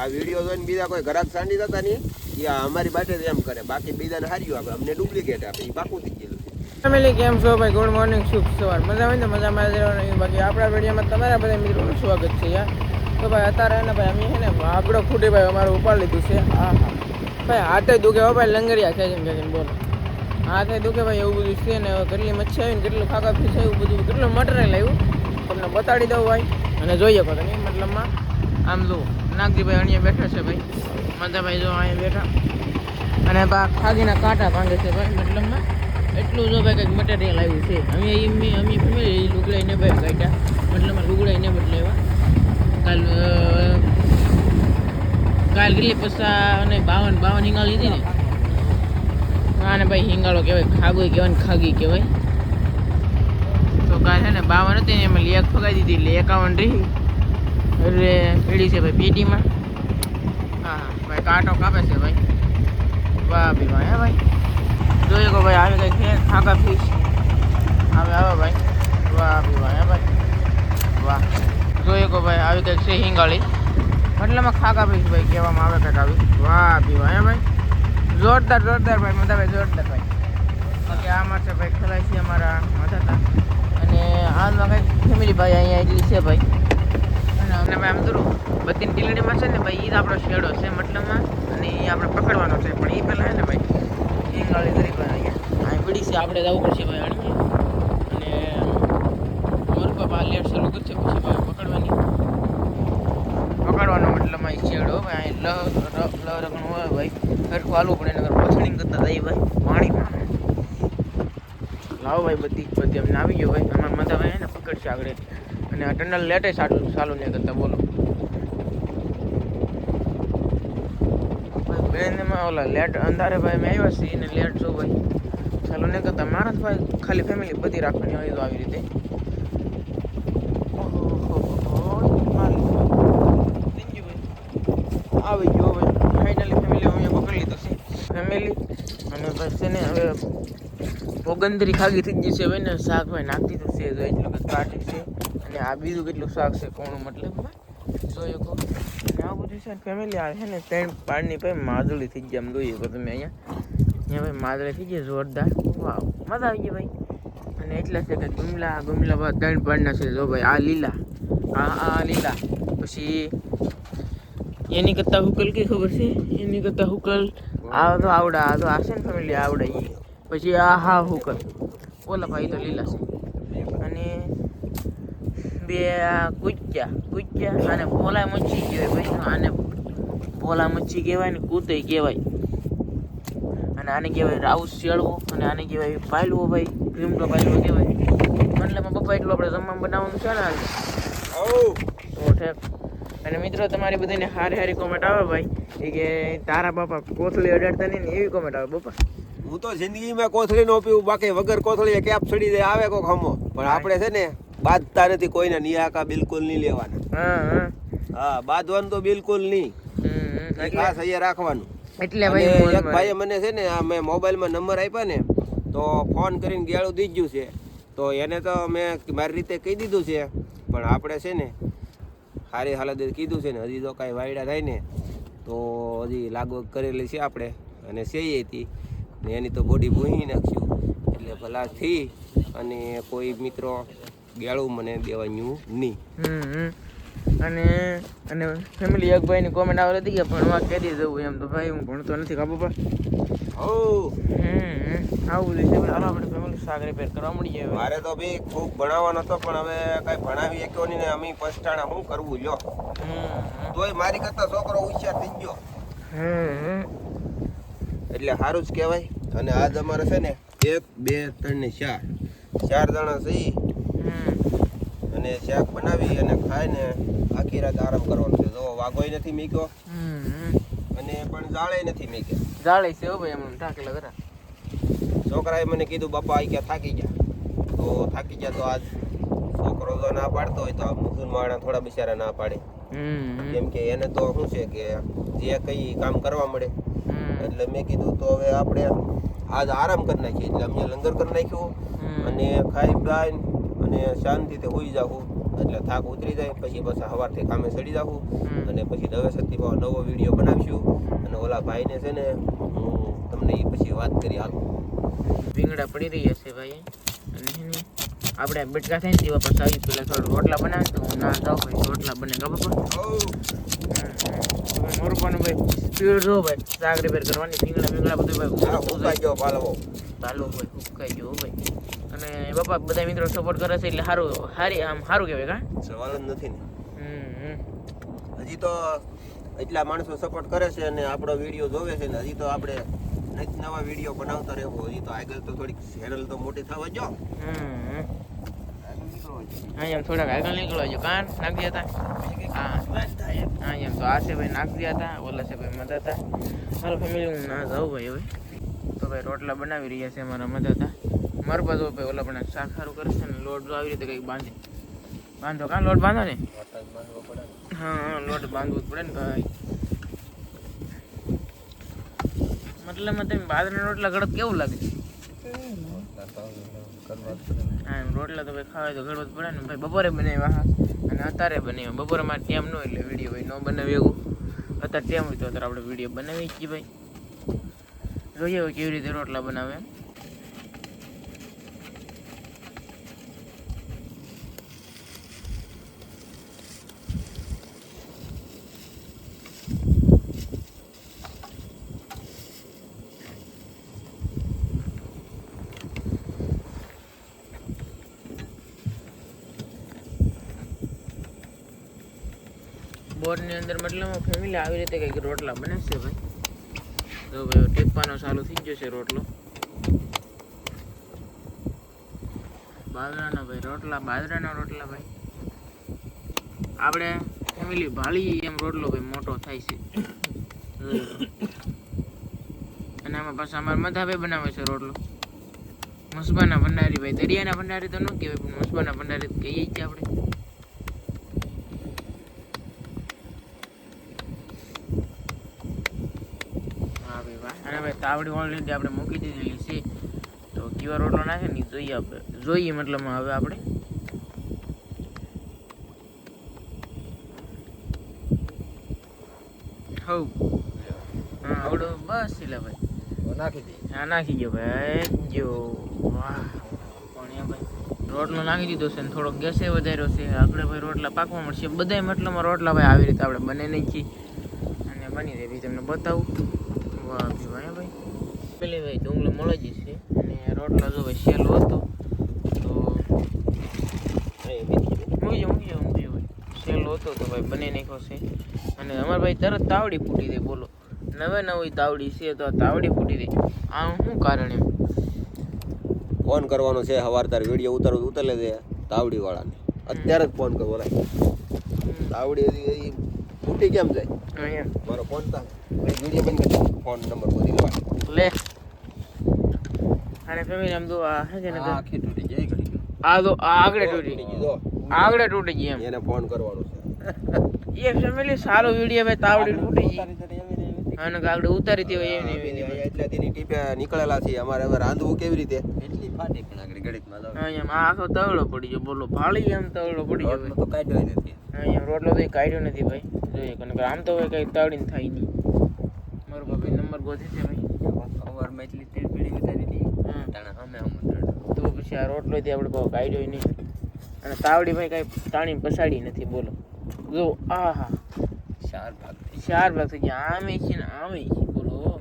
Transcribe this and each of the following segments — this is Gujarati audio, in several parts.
આ વીડિયો જોઈને બીજા કોઈ ઘરાક સાંડી જતા નહીં, એ અમારી બાટે એમ કરે. બાકી બીજાને હાર્યું આપણે અમને ડુપ્લિકેટ આપે. એ પાકું થઈ ગયેલું છે. ફેમિલી કેમ છો ભાઈ? ગુડ મોર્નિંગ શુભ સવાર. મજા હોય ને મજામાં રહેવાનું. બાકી આપણા વિડીયોમાં તમારા બધા મિત્રોનું સ્વાગત છે યાર. તો ભાઈ અત્યારે ને ભાઈ, અમે છે ને આગળ ફૂટી ભાઈ અમારે ઉપાડ લીધું છે. હા ભાઈ, હાથે દુખે હો ભાઈ, લંગરિયા ખેંચીને કે બોલો. હાથે દુખે ભાઈ એવું બધું છે ને, કેટલી મચ્છી આવી ને કેટલું ખાકા ફીસ આવ્યું બધું. કેટલું મટરે આવ્યું. તમને બતાડી દઉં ભાઈ. અને જોઈએ કહો તમે મતલબમાં. આમ જુઓ. નાગજીભાઈ અહીંયા બેઠા છે ભાઈ. મધાભાઈ જો અહીંયા બેઠા. અને બા ખાગીના કાંટા ભાંગે છે ભાઈ મતલબમાં. એટલું જો ભાઈ કંઈક મટીરિયલ આવ્યું છે. અમે એમની અમે ફેમિલી લુગડાઈને ભાઈ કાઢ્યા. મતલબમાં લુગડાઈને બદલાવ્યા. કાલ કાલ કેટલી પૈસા અને બાવન બાવન હિંગાળ લીધી ને? આને ભાઈ હિંગાળો કહેવાય ખાગોઈ કહેવાય ને ખાગી કહેવાય. તો કાલ છે ને બાવન હતી ને એમાં લેક ફગાવી દીધી, એટલે એકાવન રહી. એટલે પીડી છે ભાઈ પેટીમાં હા હા ભાઈ, કાંટો કાપે છે ભાઈ. વાહ ભી વાહ, હે ભાઈ. જોઈએ કો ભાઈ, આવી કંઈ છે? ખાકા ફીશ આવે આવે ભાઈ. વાહ ભી વાહ, હે ભાઈ. વાહ. જોઈએ કો ભાઈ, આવી કંઈક છે હિંગાળી. મતલબમાં ખાકા ફીસ ભાઈ, કહેવામાં આવે કંઈક આવી. વાહ ભી વાહ, હે ભાઈ. જોરદાર જોરદાર ભાઈ, મજા ભાઈ જોરદાર ભાઈ. બાકી આમાં છે ભાઈ, ખલાસી અમારા હતા અને હાલમાં કંઈક ફેમિલી ભાઈ અહીંયા એટલી છે ભાઈ. અને ભાઈ આમ થોડું બધી ટીલડીમાં છે ને ભાઈ એ જ આપણો શેડો છે મતલબમાં. અને એ આપણે પકડવાનો છે. પણ એ પહેલાં છે ને ભાઈ હિંગાળી દરેક અહીંયા અહીં પડી છે. આપણે જવું પડશે ભાઈ અણીએ અને મોર પપ્પા લેટ શરૂ કરશે પછી ભાઈ પકડવાની. પકડવાનો મતલબ એ શેડો ભાઈ અહીં લ લ રકમ હોય ભાઈ. સરખું હાલવું પડે નગર પછડી કરતા જઈએ ભાઈ પાણીમાં. લાવો ભાઈ બધી બધી. અમને આવી ગયો ભાઈ. અમારા માતા ભાઈ ને પકડશે આગળ. અને આ ટનલ લેટે સારું સારું નહીં કરતા, બોલો. બેન બેનમાં ઓલા લેટ અંધારે ભાઈ મેં આવ્યા છે ને લેટ જો ભાઈ. ચાલો, નહીં કરતા મારા ભાઈ ખાલી ફેમિલી બધી રાખવાની હોય તો આવી રીતે. આવી ગયો ભાઈ ફાઇનલી ફેમિલી અમે પકડી લીધું છે. ફેમિલી અને પછી ને હવે ભોગંદરી ખાગી થઈ ગઈ છે ભાઈ ને શાક ભાઈ નાખી દીધું છે એટલું બધું કાઢી છે. અને આ બીજું કેટલું શાક છે કોણું મતલબમાં જોઈએ કહો આ બધું છે ફેમિલી આવે છે ને ત્રણ પાડની ભાઈ માદળી થઈ જાય આમ જોઈએ કહો તમે અહીંયા. અહીંયા ભાઈ માદળી થઈ ગઈ, જોરદાર. વાવ, મજા આવી ગઈ ભાઈ. અને એટલા છે કે ગુમલા ગુમલા ભાઈ ત્રણ પાડના છે. જો ભાઈ, આ લીલા. આ આ લીલા. પછી એની કરતાં હુકલ કઈ ખબર છે? એની કરતાં હુકલ આ તો આવડા, આ તો આશે ને ફેમિલી આવડે એ પછી આ હા હુકલ. ઓલા ભાઈ તો લીલા છે. અને બે કુચ્યા કુચ્યા અને પોલા મચ્છી કહેવાય ભાઈ આને પોલા મચ્છી કહેવાય ને કૂતઈ કહેવાય. અને આને કહેવાય રાઉસ શેળવો અને આને કહેવાય પાયલવો ભાઈ ભીમડો પાયલવો કહેવાય. મતલબ પપ્પા એટલું આપણે જમવાનું બનાવવાનું છે ને. તો ઠેક. અને મિત્રો તમારી બધાને હારી હારી કોમેન્ટ આવે ભાઈ. એ કે તારા બાપા કોથળી અડાડતા નહીં એવી કોમેન્ટ આવે બાપા. હું તો જિંદગીમાં કોથળી નો પીવું બાકી વગર કોથળી કેપ સડી દે આવે કોક હમો. પણ આપણે છે ને બાંધતા તારેથી કોઈને નિયાકા બિલકુલ નહીં લેવાના. હા હા. હા બાંધવાનું તો બિલકુલ નહીં. ખાસ અહીંયા રાખવાનું. એટલે ભાઈ એક. ભાઈએ મને છે ને આ મેં મોબાઈલમાં નંબર આપ્યા ને તો ફોન કરીને ગેળું દીધું છે. તો એને તો મેં મારી રીતે કહી દીધું છે પણ આપણે છે ને સારી હાલત કીધું છે ને હજી તો કાંઈ વાયડા થાય ને તો હજી લાગુ કરેલી છે આપણે અને સેઈ હતી. ને એની તો બોડી ભૂહી નાખ્યું. એટલે ભલા થઈ અને કોઈ મિત્રો ગેળું મને દેવાનું નહીં. અને અને ફેમિલી એક ભાઈની કોમેન્ટ આવેલી હતી કે ભણવા કેદી જવું એમ તો ભાઈ હું ભણતો નથી કા પર ઓ આવું બધું છે હાલો આપણે ફેમિલી શાક રિપેર કરવા મળીએ મારે તો બી ખૂબ ભણાવવાનો હતો પણ હવે કાંઈ ભણાવી શક્યો નહીં ને અમે પસ્તાણા શું કરવું લ્યો. તોય મારી કરતા છોકરો હોશિયાર થઈ ગયો. એટલે સારું જ કહેવાય. અને આજ અમારે છે ને એક બે ત્રણ ને ચાર. ચાર જણા સહી અને શાક બનાવી અને ખાઈને આખી રાત આરામ કરવાનો છે. જો વાઘોય નથી મીક્યો. અને પણ જાળે નથી મીક્યા. જાળે છે હો ભાઈ એમ થાકેલા ખરા. છોકરાએ મને કીધું બાપા આઈ ગયા થાકી ગયા? તો થાકી ગયા તો આજ છોકરો જો ના પાડતો હોય તો આ માણા થોડા બિચારા ના પાડે. કેમ કે એને તો શું છે કે જે કઈ કામ કરવા મળે. એટલે મેં કીધું તો હવે આપણે આજ આરામ કરી નાખીએ. એટલે અમે લંગર કરી નાખ્યું અને ખાઈ પીને અને શાંતિથી હોઈ જાવું એટલે થાક ઉતરી જાય પછી બસ સવારથી કામે ચડી જાવું અને પછી નવેસરથી નવો વીડિયો બનાવીશું. અને ઓલા ભાઈને છે ને હું તમને એ પછી વાત કરી હાલ. ભીંગડા પડી રહ્યા છે ભાઈ. અને આપણે બટકા થાય ને પર સાવી પેલા થોડા રોટલા બનાવે તો હું ના જાઉં ભાઈ રોટલા બને ખબર પડે? મોરું પણ ભાઈ સ્પીડ જો ભાઈ શાક રિપેર કરવાની ભીંગડા ભીંગડા બધું ભાઈ ઉકાઈ ગયો પાલવો. પાલવો ભાઈ ઉકાઈ ગયો ભાઈ. અને બાપા બધા મિત્રો સપોર્ટ કરે છે એટલે સારું સારી આમ સારું કહેવાય કા? સવાલ જ નથી ને. હજી તો એટલા માણસો સપોર્ટ કરે છે અને આપણો વીડિયો જોવે છે ને હજી તો આપણે નિત નવા વીડિયો બનાવતા રહેવું હજી તો આગળ તો થોડીક ચેનલ તો મોટી થવા જો. હમ હમ. હા એમ થોડાક આગળ નીકળવા જો કાન નાખી હતા હા. એમ તો આ છે ભાઈ નાખી હતા ઓલા છે ભાઈ મદદ હતા મારો ફેમિલી હું ના જાઉં ભાઈ હવે. તો ભાઈ રોટલા બનાવી રહ્યા છે મારા મજા હતા મારા બાજુ ભાઈ ઓલા પણ શાક સારું કરે છે ને, લોટ જો આવી રીતે કંઈક બાંધે. બાંધો કાં? લોટ બાંધો ને? હા, લોટ બાંધવું જ પડે ને ભાઈ. મતલબમાં તમે બાજરાના રોટલા ગળત કેવું લાગે? હા, એમ રોટલા તો ભાઈ ખાવા તો ગળવત પડે ને ભાઈ. બપોરે બનાવ્યા હા. અને અત્યારે બનાવ્યા. બપોરે મારે ટાઈમ ન હોય એટલે વીડિયો ભાઈ ન બનાવી એવું. અત્યારે ટેમ હોય તો અત્યારે આપણે વીડિયો બનાવી છીએ ભાઈ. જોઈએ કેવી રીતે રોટલા બનાવે એમ. બોરની અંદર મતલબ ફેમિલી આવી રીતે કંઈક રોટલા બને ભાઈ. તો ભાઈ ટેપવાનો ચાલુ થઈ ગયો છે રોટલો. બાજરાના ભાઈ રોટલા, બાજરાના રોટલા ભાઈ. આપણે ફેમિલી ભાળી એમ રોટલો ભાઈ મોટો થાય છે. અને આમાં પાછા અમારા મધાભાઈ બનાવે છે રોટલો. મસબાના ભંડારી ભાઈ, દરિયાના ભંડારી તો ન કહેવાય, પણ મસબાના ભંડારી કહીએ છીએ આપણે હા ભાઈ વાહ અને ભાઈ તાવડી ઓલરેડી આપણે મૂકી દીધેલી છે. તો કેવા રોટલો નાખે ને જોઈએ આપણે. જોઈએ મતલબમાં હવે આપણે. હવ હા આવડો બસ એટલે ભાઈ. નાખી દે. હા નાખી ગયો ભાઈ. જો વાહ. પણ ભાઈ રોટલો નાખી દીધો છે ને થોડો ગેસે વધાર્યો છે. આપણે ભાઈ રોટલા પાકવા મળશે. બધાય મતલબમાં રોટલા ભાઈ આવી રીતે આપણે બને નહીં છીએ. અને બની રહે તમને બતાવું. ભી ભાઈ ભાઈ. પેલી ભાઈ ડુંગળી મળી જ છે. અને રોટલા જો ભાઈ સેલો હતો. તો મૂકી જાઓ મૂકી જાઓ મૂકી ભાઈ. સેલો હતો તો ભાઈ બને નાખ્યો છે. અને અમારે ભાઈ તરત તાવડી ફૂટી દે બોલો. નવે નવી તાવડી છે તો આ તાવડી ફૂટી દે. આ શું કારણ એમ? ફોન કરવાનો છે સવાર તાર વીડિયો ઉતારો ઉતરે દે તાવડી વાળાને અત્યારે જ ફોન કરવો તાવડી તૂટી કેમ જાય? અહીંયા. મારો ફોન તા વીડિયો બંધ કરી ફોન નંબર બોલી લેવા લે. અને ફેમિલી આમ તો આ હે ને આ આખી તૂટી જાય ઘડી આ તો આ આગળ તૂટી ગયો ગઈ. જો. આગળ તૂટી ગઈ એમ. એને ફોન કરવાનો છે. એ ફેમિલી સારો વીડિયો ભાઈ તાવડી તૂટી ગઈ. અને આગળ ઉતારી હતી હોય એવી ને એવી ને એટલે તેની ટીપે નીકળેલા છે અમારે હવે રાંધવું કેવી રીતે? એટલી ફાટી પણ આગળ ઘડીકમાં અહીંયા આ આખો તવડો પડી ગયો. બોલો ભાળી એમ તવડો પડી ગયો તો કાઢ્યો નથી. અહીંયા રોટલો તો કાઢ્યો નથી ભાઈ. જોઈએ કારણ કે આમ તો હવે કંઈ તવડીને થાય નહીં. મારો ભાભી નંબર ગોતી છે ભાઈ. સવારમાં એટલી તેલ પીડી વિતારી હતી હા. તાણા અમે આમ તો પછી આ રોટલો થી આપણે બહુ કાઢ્યો નહીં. અને તાવડી ભાઈ કાંઈ તાણી પસાડી નથી બોલો. જો આહા. ચાર ભાગ ચાર ભાગ થઈ ગયા. આમે છે ને આમે છે બોલો.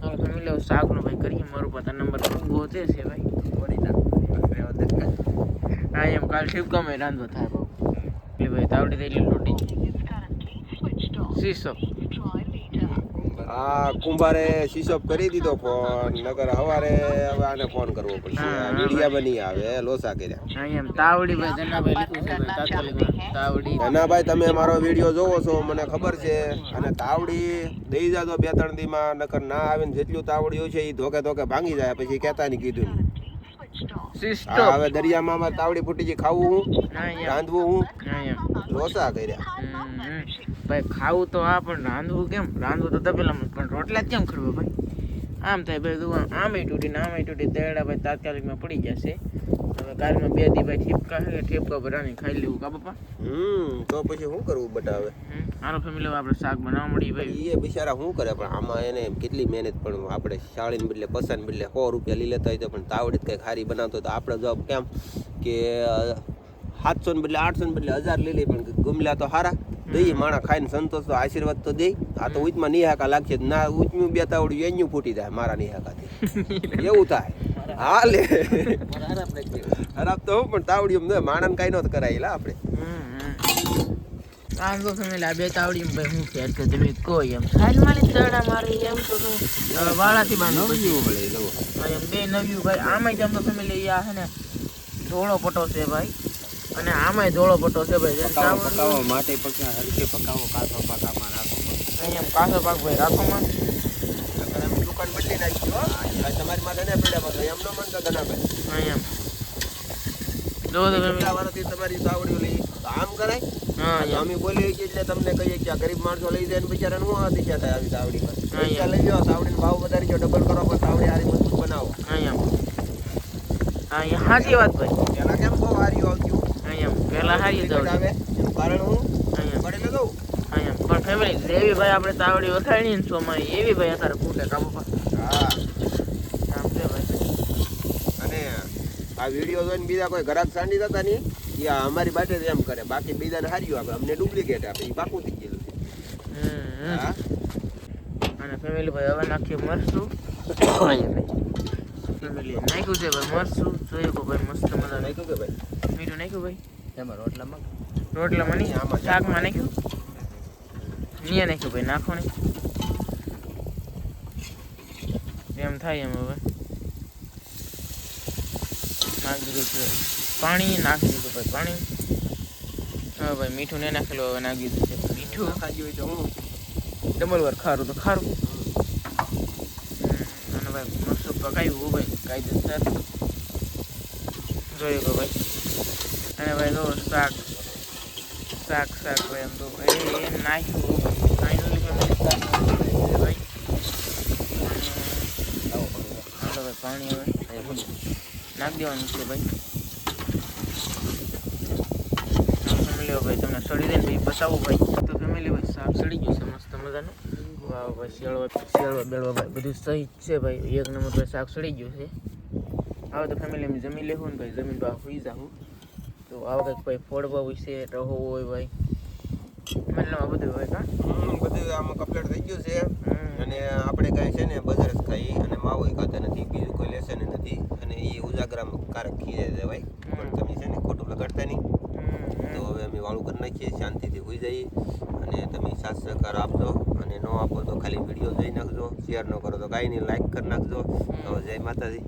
હાલો ફેમિલી હવે શાકનો ભાઈ કરીએ. મારો પાતા નંબર ગોતે છે ભાઈ. હા એમ કાલ શિવકામે રાંધવા થાય બહુ. એટલે ભાઈ તાવડી થઈ એટલી લૂટી શીશો. આ કુંભારે શીશોપ કરી દીધો ફોન નકર હવારે હવે આને ફોન કરવો પડશે. હા, મીડિયા બની આવે લોસા કર્યા. એમ. તાવડી ભાઈ ધનાભાઈ તાવડી. ધનાભાઈ તમે મારો વીડિયો જોવો છો મને ખબર છે. અને તાવડી દઈ જાજો બે ત્રણ દીમાં નકર ના આવે ને જેટલું તાવડિયું છે એ ધોકે ધોકે ભાંગી જાય પછી કહેતા ની કીધું. હવે દરિયામાં તાવડી ફૂટી ખાવું હું રાંધવું હું. લોસા કર્યા. ભાઈ ખાવું તો આ પણ રાંધવું કેમ? રાંધવું તો તપેલામાં પણ રોટલા જ કેમ ખરવા ભાઈ? આમ થાય ભાઈ તું આમે તૂટી ને આમે તૂટી તેડા ભાઈ તાત્કાલિકમાં પડી જશે. હવે કાલમાં બે દી ભાઈ ઠેપકા છે ઠેપકા આની ખાઈ લેવું કા પપ્પા? હમ તો પછી શું કરવું બતાવે હમ. હાલો ફેમિલી આપણે શાક બનાવવા મળી ભાઈ. એ બિચારા શું કરે પણ આમાં એને કેટલી મહેનત પણ આપણે શાળીને બદલે પસાને બદલે સો રૂપિયા લઈ લેતા હોય તો પણ તાવડી કંઈક સારી બનાવતો તો આપણે જવાબ કેમ કે સાતસો ને બદલે આઠસો ને બદલે હજાર લઈ લે પણ ગમલા તો સારા દઈએ માણા ખાઈને સંતોષ તો આશીર્વાદ તો દે. આ તો ઉચમાં નિહાકા લાગશે ના ઉચમ્યું બે તાવડ્યું એન્યું ફૂટી જાય મારા નિહાકાથી. એવું થાય. હા લે. ખરાબ તો હું પણ તાવડિયું ને માણસ કાંઈ નહોતું કરાયેલા આપણે. આમ તો ફેમિલી આ બે તાવડી ભાઈ હું ફેર કે તમે કહો એમ. ખાલી મારી તડા મારે એમ તો વાળાથી બાંધું એમ બે નવ્યું. ભાઈ આમાંય આમ તો ફેમિલી આ હે ને ધોળો પટો છે ભાઈ. અને આમાંય ધોળો પટ્ટો છે ભાઈ. પકાવો માટે પક્યા હરકે પકાવો કાચો પાકામાં રાખો. અહીંયા કાસો પાક ભાઈ રાખોમાં દુકાન બદલી નાખી હો. તમારી માટે ને પડ્યા પાછો એમનો મન તો ગણાભાઈ અહીંયા જો તો કેટલા વર્ષથી તમારી સાવડીઓ લઈ આમ કરાય? હા અમે બોલીએ છીએ એટલે તમને કહીએ કે આ ગરીબ માણસો લઈ જાય ને બિચારાને હું આથી ક્યાં થાય આવી તાવડી પર. પૈસા લઈ જાઓ સાવડીનો ભાવ વધારી જાઓ ડબલ કરો પણ સાવડી હારી મજબૂત બનાવો. અહીંયા. હા સાચી વાત ભાઈ. પેલા કેમ બહુ હારી આવતી પહેલા સારી તાવડી કારણ હું? પડેલો દઉં અહીંયા. પણ ફેમિલી ભાઈ આપણે તાવડી વખાણી ને સોમાં એવી ભાઈ અત્યારે ફૂટે કામ હા. આમ છે ભાઈ. અને આ વીડિયો જોઈને બીજા કોઈ ઘરાક સાંડી જતા નહીં? એ અમારી બાટે એમ કરે. બાકી બીજાને હાર્યું આપડે અમને ડુપ્લિકેટ આપે. એ પાકું થઈ ગયેલું હમ હા? અને ફેમિલી ભાઈ હવે નાખીએ મરશું ફેમિલી નાખ્યું છે ભાઈ મરશું જોયું કે ભાઈ મસ્ત મજા નાખ્યું કે ભાઈ? મીઠું નાખ્યું ભાઈ? એમાં રોટલામાં રોટલામાં નહીં આમાં શાકમાં નાખ્યું. નિયા નાખ્યું ભાઈ નાખો નહીં. એમ થાય એમ હવે. નાખી દીધું પાણી નાખી દીધું ભાઈ પાણી. હા ભાઈ મીઠું નહીં નાખેલું હવે નાખી દીધું છે. મીઠું? ખાજી હોય તો હું? ડબલ વાર ખારું તો ખારું. અને ભાઈ મસ્ત પકાવ્યું ભાઈ કાયદેસર જોયું ભાઈ. અને ભાઈ તો શાક શાક શાક ભાઈ એમ તો. ભાઈ એ નાખ્યું ફાઇનલી ભાઈ. ભાઈ ભાઈ પાણી હવે. નાખી દેવાનું છે ભાઈ. ફેમિલી ભાઈ, તમને સડી દે ને ભાઈ બતાવું ભાઈ. તો ફેમિલી ભાઈ, શાક સડી ગયું છે મસ્ત મજાનું. વાવ ભાઈ, શેળવા શેળવા, બેળવા ભાઈ, બધું સહી છે ભાઈ. એક નંબર ભાઈ શાક સડી ગયું છે. હવે તો ફેમિલી જમી લેવું ને ભાઈ, જમીન બહાર હોઈ જાઉં તો આવા કંઈક ભાઈ ફોડવા વિશે રહો હોય ભાઈ. મતલબ આ બધું હોય કા? બધું આમાં કમ્પ્લીટ થઈ ગયું છે. અને આપણે કાંઈ છે ને બજાર જ ખાઈ અને માવો ખાતા નથી બીજું કોઈ લેશે ને નથી. અને એ ઉજાગરામાં કારક ખીરે છે ભાઈ. પણ તમે છે ને ખોટું લગાડતા નહીં. તો હવે અમે વાળું કરી નાખીએ શાંતિથી હોઈ જઈએ. અને તમે સાથ સહકાર આપજો અને ન આપો તો ખાલી વીડિયો જોઈ નાખજો. શેર ન કરો તો કાંઈ નહીં લાઈક કરી નાખજો. તો જય માતાજી.